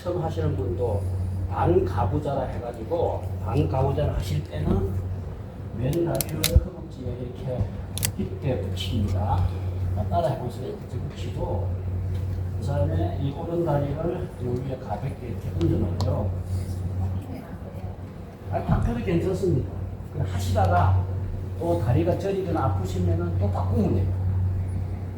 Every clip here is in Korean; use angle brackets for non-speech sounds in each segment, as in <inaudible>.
처음 하시는 분도 반가부자라 해가지고 반가부자를 하실 때는 왼다리를 허벅지에 이렇게 깊게 붙입니다. 따라 해보세요. 붙이고 그 다음에 이 오른다리를 요 위에 가볍게 이렇게 얹어놓고요. 아, 바꿔도 괜찮습니다. 하시다가 또 다리가 저리거나 아프시면은 또 바꾸면 돼요.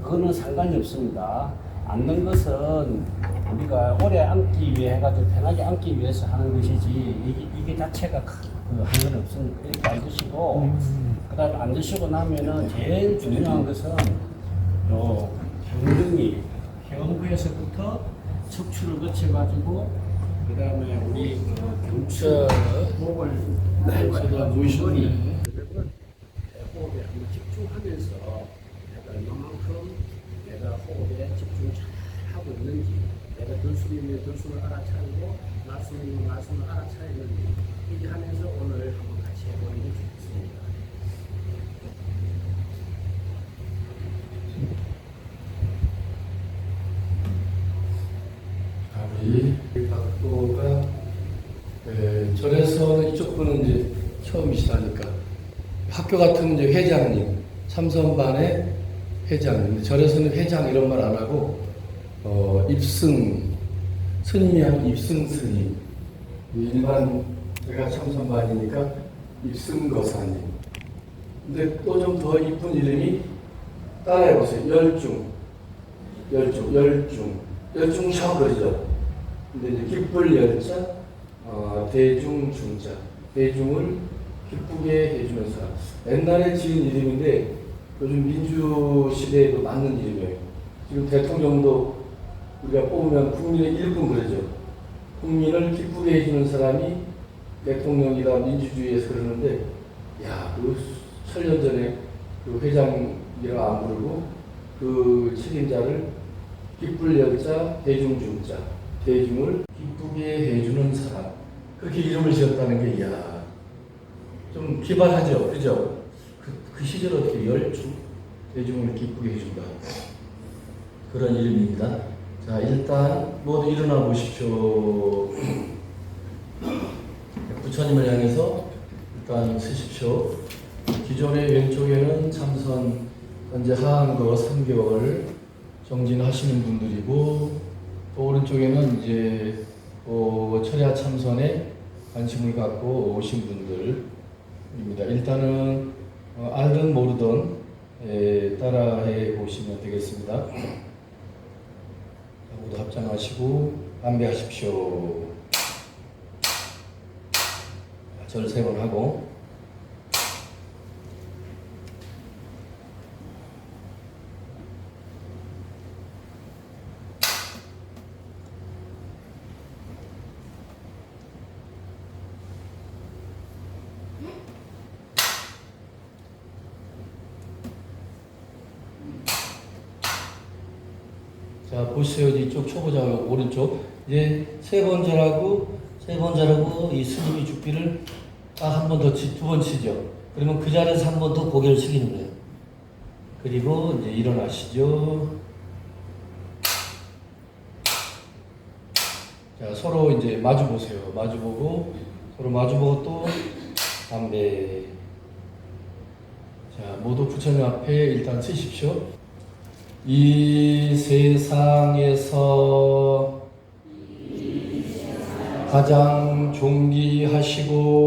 그거는 상관이 없습니다. 앉는 것은 우리가 오래 앉기 위해 해가지고 편하게 앉기 위해서 하는 것이지 이게, 이게 자체가 그 한건 없으니까 이렇게 앉으시고 그 다음에 앉으시고 나면은 제일 중요한 것은 요 경등이 해음부에서부터 척추를 거쳐가지고 그 다음에 우리 그 경추 목을 제가 모이셨네. 호흡에 한번 집중하면서 내가 얼마만큼 내가 호흡에 집중 잘 하고 있는지 내가 들숨이면 들숨을 알아차리고 말씀이면 말씀을 알아차리는지 이렇게 하면서 오늘 한번 같이 해보는 게 좋겠습니다. 각도가 에, 절에서는 이쪽 분은 이제 처음이시다니까. 학교 같으면 이제 회장님 삼선반의 회장님. 절에서는 회장 이런 말 안 하고 어, 입승 스님이 하면 입승 스님. 일반 제가 참선반이니까 입승 거사님. 근데 또 좀 더 이쁜 이름이 따라해보세요 열중 열중 열중. 열중샤 그러죠. 근데 이제 기쁠 열자, 어, 대중 중자, 대중을 기쁘게 사람. 옛날에 지은 이름인데 요즘 민주 시대에도 맞는 이름이에요. 지금 대통령도 우리가 뽑으면 국민의 일꾼 그러죠. 국민을 기쁘게 해주는 사람이 대통령이다 민주주의에서 그러는데, 야, 그 천년 전에 그 회장이라 안 부르고 그 책임자를 기쁠 열자, 대중 중자. 대중을 기쁘게 해주는 사람. 그렇게 이름을 지었다는 게, 이야, 좀 기발하죠? 그죠? 그, 그 시절 어떻게 열중? 대중을 기쁘게 해준다. 그런 이름입니다. 자, 일단 모두 일어나 보십시오. 부처님을 향해서 일단 쓰십시오. 기존의 왼쪽에는 참선, 현재 하한거 3개월 정진하시는 분들이고, 또 오른쪽에는 이제 어, 철야 참선에 관심을 갖고 오신 분들입니다. 일단은 어, 알든 모르든 에, 따라해 보시면 되겠습니다. 자, 모두 합장하시고 안배하십시오. 절 세 번 하고 자 보세요 이쪽 초보자 오른쪽 이제 세 번 절하고 세 번 절하고 이 스님이 죽기를 딱 한 번더두번 치죠. 그러면 그 자리에서 한 번 더 고개를 숙이는 거예요. 그리고 이제 일어나시죠. 자 서로 이제 마주 보세요. 마주 보고 서로 마주 보고 또 담배. 자 모두 부처님 앞에 일단 쓰십시오. 이 세상에서 가장 존귀하시고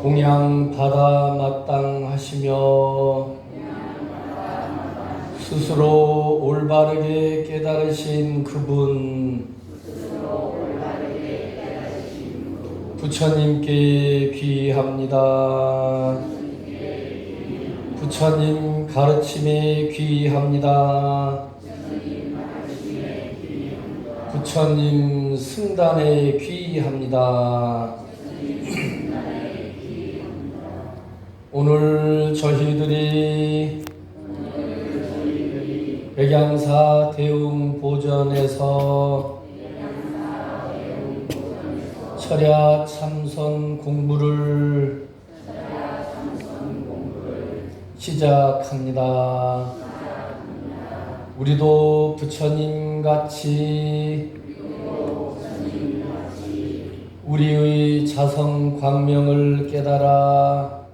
공양 받아 마땅하시며 스스로 올바르게 깨달으신 그분 부처님께 귀합니다. 부처님 가르침에 귀합니다. 부처님 승단에 귀합니다. 오늘 저희들이 백양사 대웅 보전에서 철야 참선 공부를 시작합니다. 우리도 부처님 같이 우리의 자성 광명을 깨달아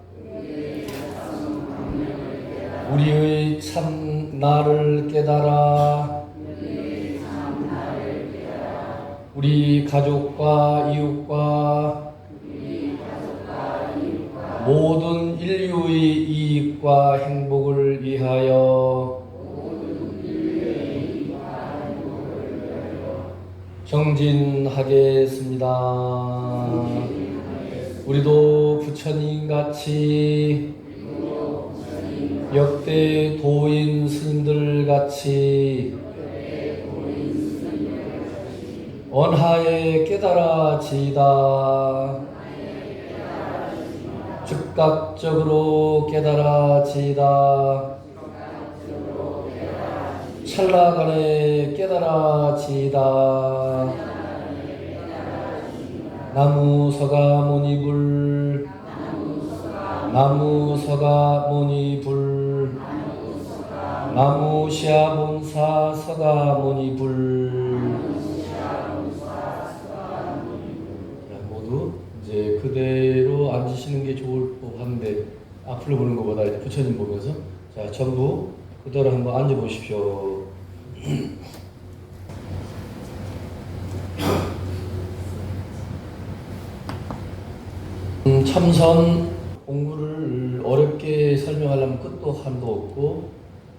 우리의 참 나를 깨달아 우리 가족과 이웃과 모든 인류의 이익과 행복을 위하여 정진하겠습니다. 우리도 부처님 같이 역대 도인 스님들 같이 언하에 깨달아지이다. 즉각적으로 깨달아지이다. 찰나 간에 깨달아지이다. 나무 서가 모니 불 나무 서가 모니 불 나무 시아봉사 서가 모니 불 그대로 앉으시는 게 좋을 법한데 앞으로 보는 것보다 부처님 보면서 자 전부 그대로 한번 앉아 보십시오. <clears throat> 음, 참선 공부를 어렵게 설명하려면 끝도 한도 없고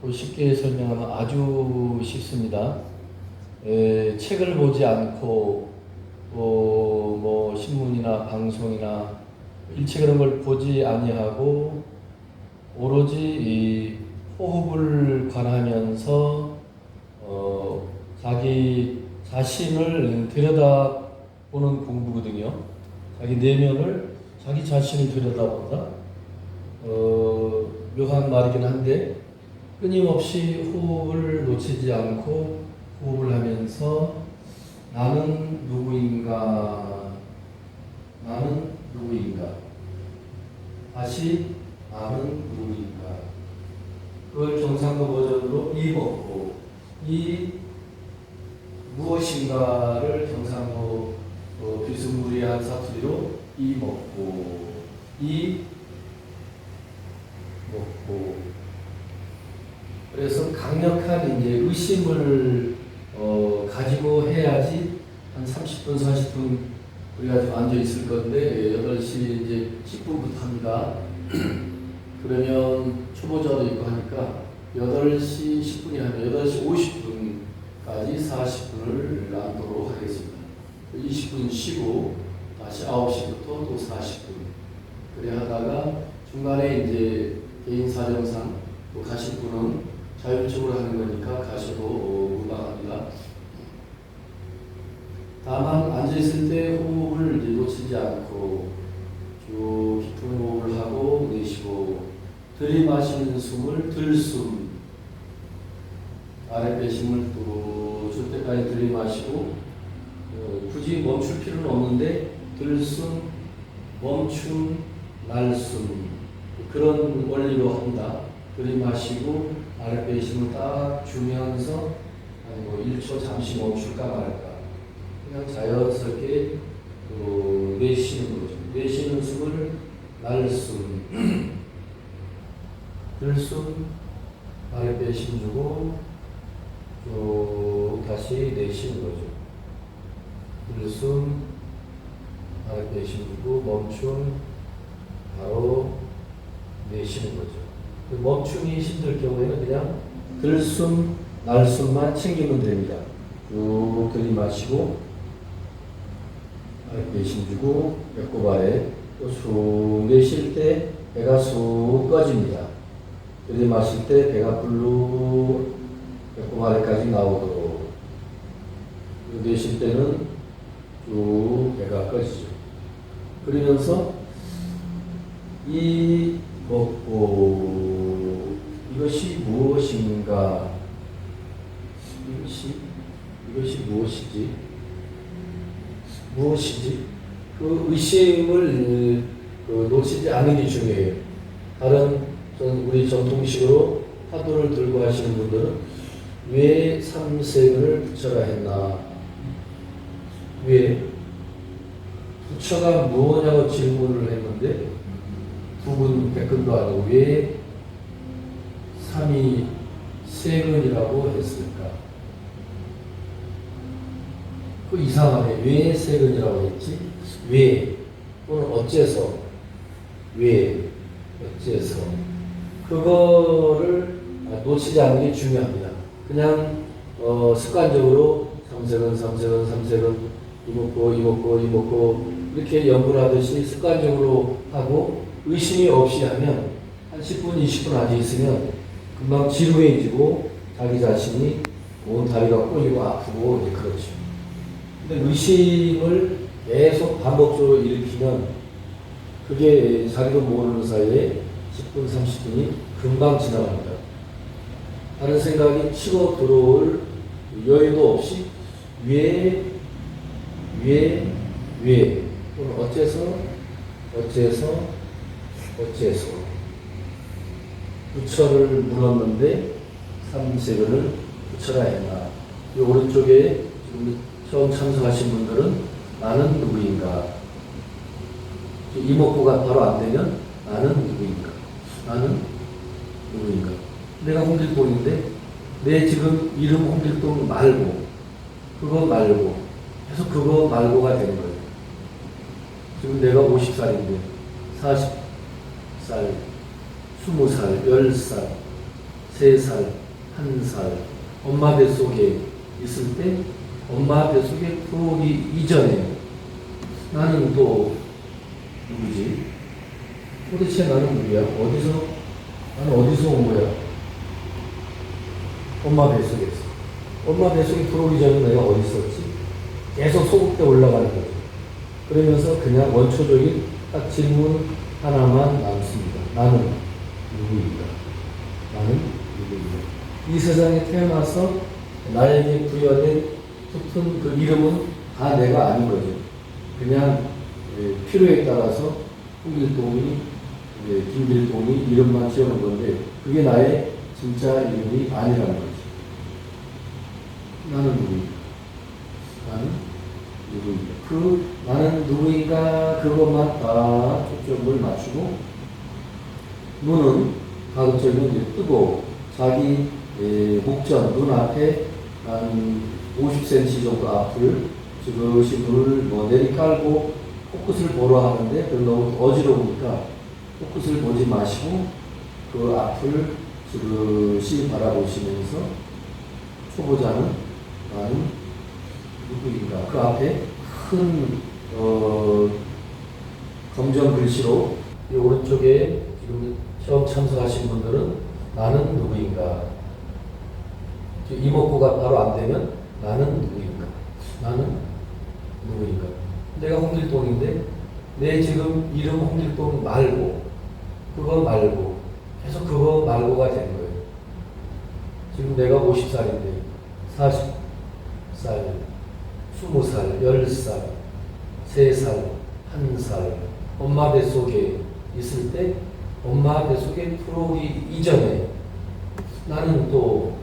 또 쉽게 설명하면 아주 쉽습니다. 에, 책을 보지 않고 어, 뭐 신문이나 방송이나 일체 그런 걸 보지 아니하고 오로지 이 호흡을 관하면서 어, 자기 자신을 들여다보는 공부거든요. 자기 내면을 자기 자신을 들여다본다. 어, 묘한 말이긴 한데 끊임없이 호흡을 놓치지 않고 호흡을 하면서 나는 누구인가? 나는 누구인가? 다시 나는 누구인가? 그걸 정상도 버전으로 이 먹고 이 무엇인가를 경상도 어, 비스무리한 사투리로 이 먹고 이 먹고 그래서 강력한 이제 의심을 어, 가지고 해야지 한 30분 40분 우리가 좀 앉아 있을 건데 8시 이제 10분부터 합니다. <clears throat> 그러면 초보자도 있고 하니까 8시 10분이 아니라 8시 50분까지 40분을 앉도록 하겠습니다. 20분 쉬고 다시 9시부터 또 40분. 그래 하다가 중간에 이제 개인 사정상 또 가실 분은 자율적으로 하는 거니까 가셔도 어, 무방합니다. 다만 앉아있을 때 놓치지 않고 쭉 깊은 호흡을 하고 내쉬고 들이마시는 숨을 들숨. 아래 빼심을 또줄 때까지 들이마시고 어, 굳이 멈출 필요는 없는데 들숨 멈춤 날숨. 그런 원리로 합니다. 들이마시고 아래 빼심을 딱 주면서 아니 뭐 1초 잠시 멈출까 말까. 그냥 자연스럽게 날숨 들숨 아래 빼심 주고 쭉 다시 내쉬는 거죠. 들숨 아래 빼심 주고 멈춤 바로 내쉬는 거죠. 그 멈춤이 힘들 경우에는 그냥 들숨 날숨만 챙기면 됩니다. 쭉 들이마시고 아래 빼심 주고 배꼽 아래 또쑥 내쉴 때 배가 쑥 꺼집니다. 들이마실 때 배가 불로 배꼽 아래까지 나오도록 내쉴 때는 쭉 배가 꺼지죠. 그러면서 이 먹고 이것이 무엇인가 이것이 이것이 무엇이지 무엇이지 그 의심을 그 놓치지 않는 게 중요해요. 다른 전 우리 전통식으로 화두를 들고 하시는 분들은 왜 삼세근을 붙여라 했나? 왜? 부처가 무엇냐고 질문을 했는데 두분 백근도 아니고 왜 삼이 세근이라고 했을까? 그 이상하네. 왜 세근이라고 했지? 왜? 또는 어째서? 왜? 어째서? 그거를 놓치지 않는 게 중요합니다. 그냥 어, 습관적으로 삼세근, 삼세근, 삼세근 이먹고 이먹고 이먹고 이렇게 연구를 하듯이 습관적으로 하고 의심이 없이 하면 한 10분, 20분 앉아 있으면 금방 지루해지고 자기 자신이 온 다리가 꼬이고 아프고 이제 그렇죠. 근데 의심을 계속 반복적으로 일으키면 그게 자기도 모르는 사이에 10분, 30분이 금방 지나갑니다. 다른 생각이 치고 들어올 여유도 없이 왜, 왜, 왜, 또는 어째서, 어째서, 어째서. 부처를 물었는데 삼세근을 부처라 했나. 이 오른쪽에 처음 참석하신 분들은 나는 누구인가. 이목구가 바로 안 되면 나는 누구인가. 나는 누구인가. 내가 홍길동인데 내 지금 이름 홍길동 말고 그거 말고 계속 그거 말고가 된 거예요. 지금 내가 50살인데 40살, 20살, 10살, 3살, 1살 엄마 뱃속에 있을 때 엄마 뱃속에 들어오기 이전에 나는 또 누구지? 도대체 나는 누구야? 어디서? 나는 어디서 온 거야? 엄마 뱃속에서. 엄마 뱃속에 들어오기 전에 내가 어디 있었지? 계속 소극대 올라가는 거죠. 그러면서 그냥 원초적인 딱 질문 하나만 남습니다. 나는 누구인가? 나는 누구인가? 이 세상에 태어나서 나에게 부여된 붙은 그 이름은 다 내가 아닌 거죠. 그냥 예, 필요에 따라서 홍길동이, 예, 김길동이 이름만 지어놓은 건데 그게 나의 진짜 이름이 아니라는 거죠. 나는 누구인가? 나는 누구인가? 그 나는 누구인가 그것만 다 초점을 맞추고 눈은 가급적이면 뜨고 자기 예, 목전 눈 앞에 한 50cm 정도 앞을 지그시 눈을 뭐 내리깔고 코끝을 보러 하는데 그 너무 어지러우니까 코끝을 보지 마시고 그 앞을 지그시 바라보시면서 초보자는 나는 누구인가? 그 앞에 큰 어, 검정 글씨로 이 오른쪽에 지금 처음 참석하신 분들은 나는 누구인가 이목구가 바로 안 되면 나는 누구인가 나는 누구인가 내가 홍길동인데 내 지금 이름 홍길동 말고 그거 말고 계속 그거 말고가 된 거예요 지금 내가 50살인데 40살 20살, 10살, 3살, 1살, 엄마 뱃속에 있을 때 엄마 뱃속에 들어오기 이전에 나는 또?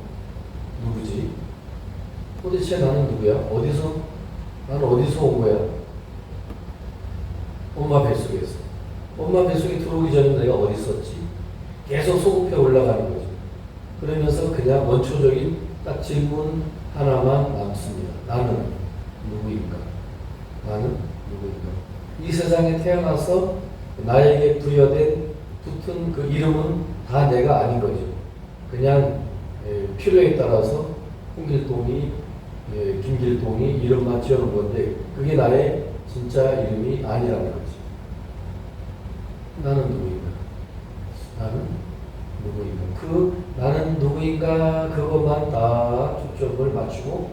도대체 나는 누구야? 어디서? 나는 어디서 온 거야? 엄마 뱃속에서. 엄마 뱃속에 들어오기 전에 내가 어디 있었지? 계속 소급해 올라가는 거죠. 그러면서 그냥 원초적인 딱 질문 하나만 남습니다. 나는 누구인가? 나는 누구인가? 이 세상에 태어나서 나에게 부여된 붙은 그 이름은 다 내가 아닌 거죠. 그냥 예, 필요에 따라서 홍길동이, 예, 김길동이 이름만 지어놓은 건데 그게 나의 진짜 이름이 아니라는 거지. 나는 누구인가? 나는 누구인가? 그 나는 누구인가 그것만 다 초점을 맞추고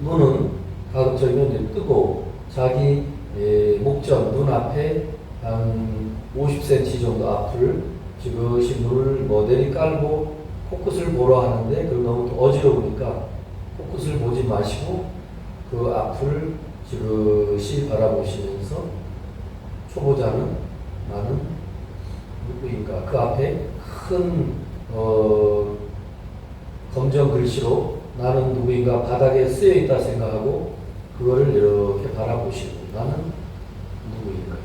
눈은 가급적이면 뜨고 자기 예, 목전 눈 앞에 한 50cm 정도 앞을 지그시 눈을 모델이 깔고 코끝을 보러 하는데 그 너무 또 어지러우니까 코끝을 보지 마시고 그 앞을 지그시 바라보시면서 초보자는 나는 누구인가 그 앞에 큰 어, 검정 글씨로 나는 누구인가 바닥에 쓰여 있다 생각하고 그거를 이렇게 바라보시고 나는 누구인가.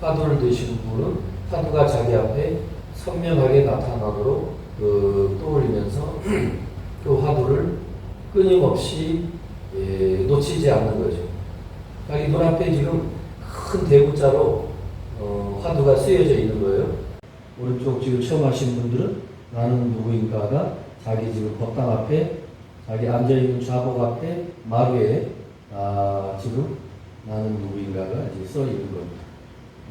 화두를 드신 분은 화두가 자기 앞에 선명하게 나타나도록 그 떠올리면서 <clears throat> 그 화두를 끊임없이 예, 놓치지 않는 거죠. 자기 눈앞에 지금 큰 대구자로 어, 화두가 쓰여져 있는 거예요. 오른쪽 지금 처음 하신 분들은 나는 누구인가가 자기 지금 법당 앞에 자기 앉아있는 좌복 앞에 마루에 아, 지금 나는 누구인가가 이제 써 있는 겁니다.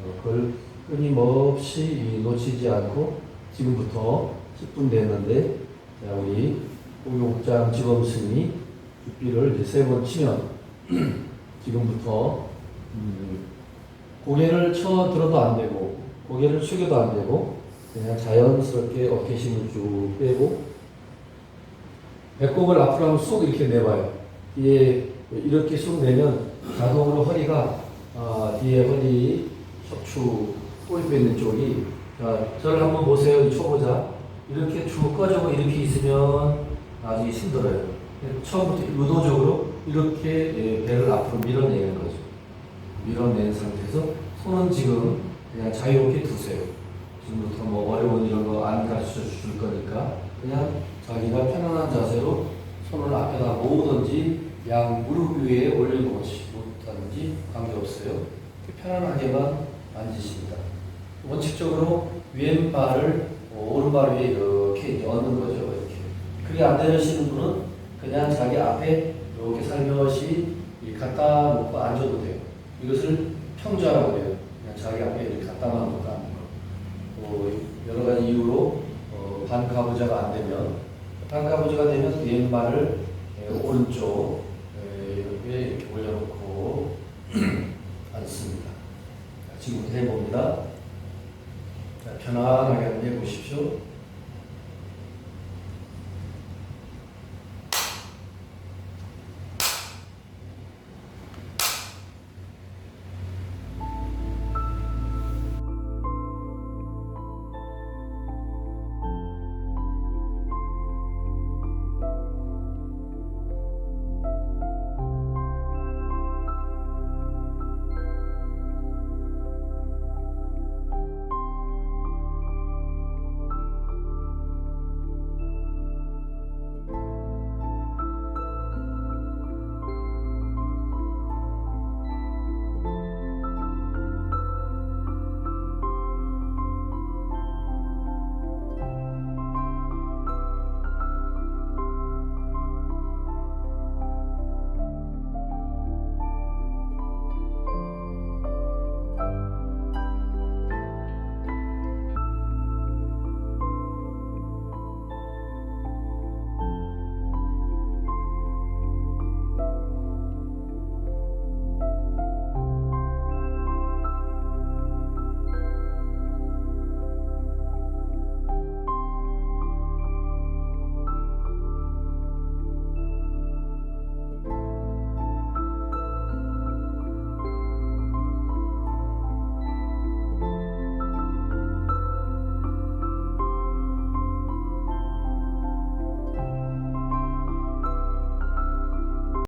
어, 그걸 끊임없이 이 놓치지 않고 지금부터 10분 됐는데 자, 우리 고용장 지검스님이 빗비를 이제 세번 치면 <clears throat> 지금부터 음, 고개를 쳐 들어도 안 되고 고개를 숙여도 안 되고 그냥 자연스럽게 어깨 힘을 쭉 빼고 배꼽을 앞으로 한번 쑥 이렇게 내봐요. 뒤에 이렇게 쑥 내면 자동으로 허리가 아, 뒤에 허리 척추 꼬리뼈 있는 쪽이 자 저를 한번 보세요. 이 초보자 이렇게 쭉 꺼지고 이렇게 있으면 나중에 힘들어요. 처음부터 의도적으로 이렇게 예, 배를 앞으로 밀어내는 거죠. 밀어낸 상태에서 손은 지금 그냥 자유롭게 두세요. 지금부터 뭐 어려운 이런 거 안 가르쳐 줄 거니까 그냥 자기가 편안한 자세로 손을 앞에다 모으든지 양 무릎 위에 올려놓든지 관계없어요. 이렇게 편안하게만 앉으십니다. 원칙적으로 왼발을 오른발 위에 이렇게 얹는 거죠. 그게 안 되시는 분은 그냥 자기 앞에 이렇게 살며시 갖다 놓고 앉아도 돼요. 이것을 평자라고 해요. 그냥 자기 앞에 이렇게 갖다만 놓고 앉는 거. 어, 여러 가지 이유로 어, 반가부자가 안 되면 반가부자가 되면 왼발을 에, 오른쪽 에, 이렇게, 올려놓고 <clears throat> 앉습니다. 자, 지금부터 해봅니다. 자, 편안하게 한번 해보십시오.